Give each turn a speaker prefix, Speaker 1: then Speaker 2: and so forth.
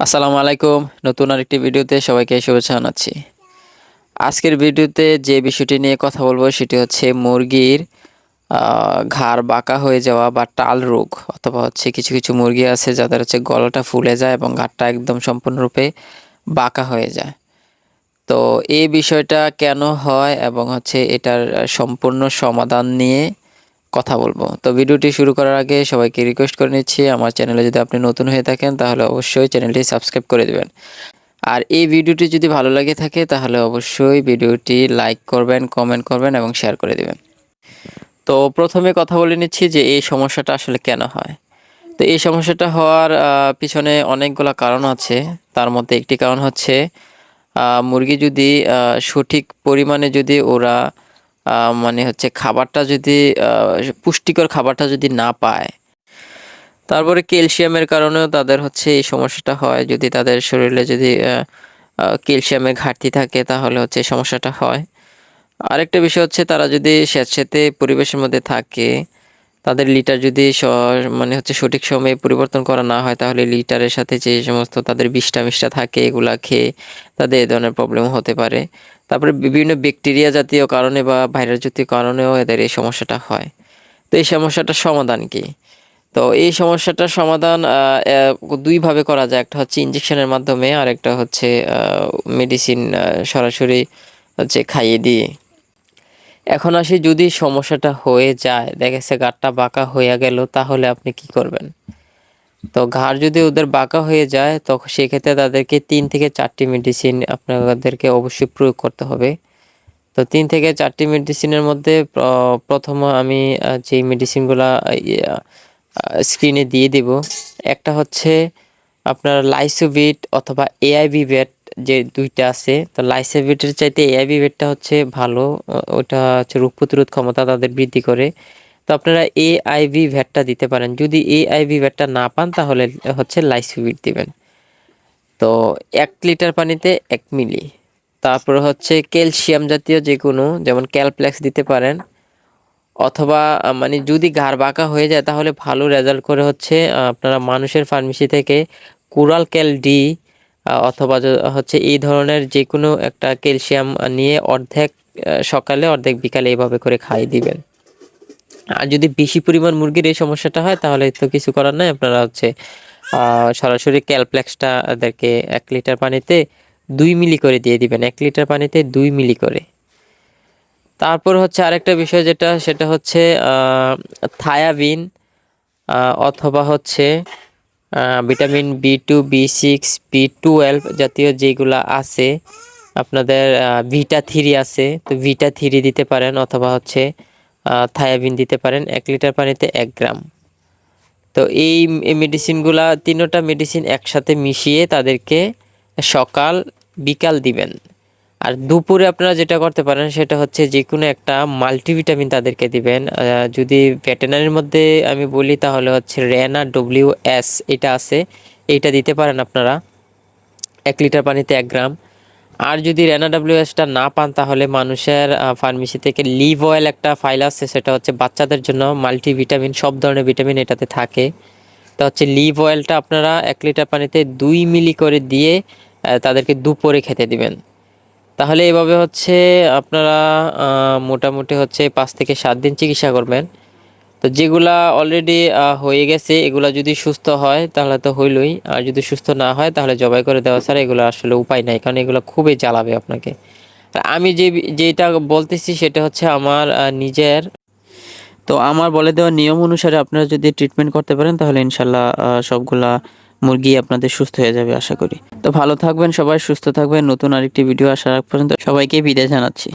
Speaker 1: আসসালামু আলাইকুম। নতুন আরেকটি ভিডিওতে সবাইকে শুভেচ্ছা জানাচ্ছি। আজকের ভিডিওতে যে বিষয়টি নিয়ে কথা বলব সেটি হচ্ছে মুরগির ঘাড় বাঁকা হয়ে যাওয়া বা টাল রোগ অথবা হচ্ছে কিছু কিছু মুরগি আছে যাদের হচ্ছে গলাটা ফুলে যায় এবং ঘাড়টা একদম সম্পূর্ণরূপে বাঁকা হয়ে যায়। তো এই বিষয়টা কেন হয় এবং হচ্ছে এটার সম্পূর্ণ সমাধান নিয়ে কথা বলব। তো ভিডিওটি শুরু করার আগে সবাইকে রিকোয়েস্ট করে নিচ্ছি, আমার চ্যানেলে যদি আপনি নতুন হয়ে থাকেন, তাহলে অবশ্যই চ্যানেলটি সাবস্ক্রাইব করে দেবেন। আর এই ভিডিওটি যদি ভালো লাগে থাকে, তাহলে অবশ্যই ভিডিওটি লাইক করবেন কমেন্ট করবেন এবং শেয়ার করে দেবেন। তো প্রথমে কথা বলে নিচ্ছি যে এই সমস্যাটা আসলে কেন হয়। তো এই সমস্যাটা হওয়ার পিছনে অনেকগুলো কারণ আছে। তার মধ্যে একটি কারণ হচ্ছে মুরগি যদি সঠিক পরিমাণে যদি ওরা মানে হচ্ছে খাবারটা যদি পুষ্টিকর খাবারটা যদি না পায়, তারপরে ক্যালসিয়ামের কারণেও তাদের হচ্ছে এই সমস্যাটা হয়। যদি তাদের শরীরে যদি ক্যালসিয়ামের ঘাটতি থাকে, তাহলে হচ্ছে সমস্যাটা হয়। আরেকটা বিষয় হচ্ছে তারা যদি স্যাঁতস্যাঁতে পরিবেশের মধ্যে থাকে, তাদের লিটার যদি মানে হচ্ছে সঠিক সময়ে পরিবর্তন করা না হয়, তাহলে লিটারের সাথে যে সমস্ত তাদের বিষ্ঠা মিষ্টা থাকে, এগুলা খেয়ে তাদের এ ধরনের প্রবলেম হতে পারে। তারপরে বিভিন্ন ব্যাকটেরিয়া জাতীয় কারণে বা ভাইরাস জাতীয় কারণেও এদের এই সমস্যাটা হয়। তো এই সমস্যাটার সমাধান কি? তো এই সমস্যাটার সমাধান দুইভাবে করা যায়। একটা হচ্ছে ইঞ্জেকশনের মাধ্যমে, আর একটা হচ্ছে মেডিসিন সরাসরি হচ্ছে খাইয়ে দিয়ে। এখন আসি যদি সমস্যাটা হয়ে যায়, দেখা গেছে গাঁটটা বাঁকা হয়ে গেল, তাহলে আপনি কি করবেন? তো ঘাড় যদি ওদের বাঁকা হয়ে যায় তখন সেক্ষেত্রে তাদেরকে তিন থেকে চারটি মেডিসিন আপনাদেরকে অবশ্যই প্রয়োগ করতে হবে। তো তিন থেকে চারটি মেডিসিনের মধ্যে প্রথম আমি যে মেডিসিনগুলা স্ক্রিনে দিয়ে দেব। একটা হচ্ছে আপনার লাইসোভিট অথবা এআইবি ভেট যে দুইটা আছে, তো লাইসোভিটের চাইতে এআইবি ভেটটা হচ্ছে ভালো ওটা হচ্ছে রোগ প্রতিরোধ ক্ষমতা তাদের বৃদ্ধি করে। তো আপনারা এআইভি ভ্যাটটা দিতে পারেন। যদি এআইভি ভ্যাটটা না পান, তাহলে হচ্ছে লাইসোভিট দিবেন। তো এক লিটার পানিতে এক মিলি। তারপর হচ্ছে ক্যালসিয়াম জাতীয় যে কোনো, যেমন ক্যালপ্লেক্স দিতে পারেন। অথবা মানে যদি ঘাড় বাঁকা হয়ে যায়, তাহলে ভালো রেজাল্ট করে হচ্ছে আপনারা মানুষের ফার্মেসি থেকে কুরাল ক্যাল ডি অথবা হচ্ছে এই ধরনের যে কোনো একটা ক্যালসিয়াম নিয়ে অর্ধেক সকালে, অর্ধেক বিকালে এইভাবে করে খাইয়ে দিবেন। আর যদি বেশি পরিমাণ মুরগির এই সমস্যাটা হয়, তাহলে তো কিছু করার নাই। আপনারা হচ্ছে সরাসরি ক্যালপ্লেক্সটা এদেরকে এক লিটার পানিতে দুই মিলি করে দিয়ে দিবেন। এক লিটার পানিতে দুই মিলি করে। তারপর হচ্ছে আরেকটা বিষয় যেটা, সেটা হচ্ছে থায়াবিন অথবা হচ্ছে vitamin B two, B six, B twelve জাতীয় যেগুলা আছে, আপনাদের ভিটা থ্রি আছে, তো ভিটা থ্রি দিতে পারেন। অথবা হচ্ছে থায়াবিন দিতে পারেন এক লিটার পানিতে এক গ্রাম। তো এই মেডিসিনগুলা তিনোটা মেডিসিন একসাথে মিশিয়ে তাদেরকে সকাল, বিকাল দিবেন। আর দুপুরে আপনারা যেটা করতে পারেন সেটা হচ্ছে যে কোনো একটা মাল্টিভিটামিন তাদেরকে দিবেন। যদি ভেটেনারির মধ্যে আমি বলি তাহলে হচ্ছে রেনা ডব্লিউ এস এটা আছে। এইটা দিতে পারেন আপনারা। এক লিটার পানিতে এক গ্রাম। আর যদি রেনা ডাব্লিউএসটা না পান, তাহলে মানুষের ফার্মেসি থেকে লিভ অয়েল একটা ফাইল আছে, সেটা হচ্ছে বাচ্চাদের জন্য মাল্টিভিটামিন সব ধরনের ভিটামিন এটাতে থাকে। তো হচ্ছে লিভ অয়েলটা আপনারা এক লিটার পানিতে দুই মিলি করে দিয়ে তাদেরকে দুপুরে খেতে দিবেন। তাহলে এভাবে হচ্ছে আপনারা মোটামুটি হচ্ছে পাঁচ থেকে সাত দিন চিকিৎসা করবেন। তো যেগুলা অলরেডি হয়ে গেছে, এগুলা যদি সুস্থ হয়, তাহলে তো হইলই। আর যদি সুস্থ না হয়, তাহলে জবাই করে দেওয়া ছাড়া এগুলো আসলে উপায় নাই, কারণ এগুলো খুবই জ্বালাবে আপনাকে। আমি যে, যেটা বলতেছি, সেটা হচ্ছে আমার নিজের। তো আমার বলে দেওয়া নিয়ম অনুসারে আপনারা যদি ট্রিটমেন্ট করতে পারেন, তাহলে ইনশাল্লাহ সবগুলা মুরগি আপনাদের সুস্থ হয়ে যাবে, আশা করি। তো ভালো থাকবেন সবাই, সুস্থ থাকবেন। নতুন আরেকটি ভিডিও আসার পর্যন্ত সবাইকে বিদায় জানাচ্ছি।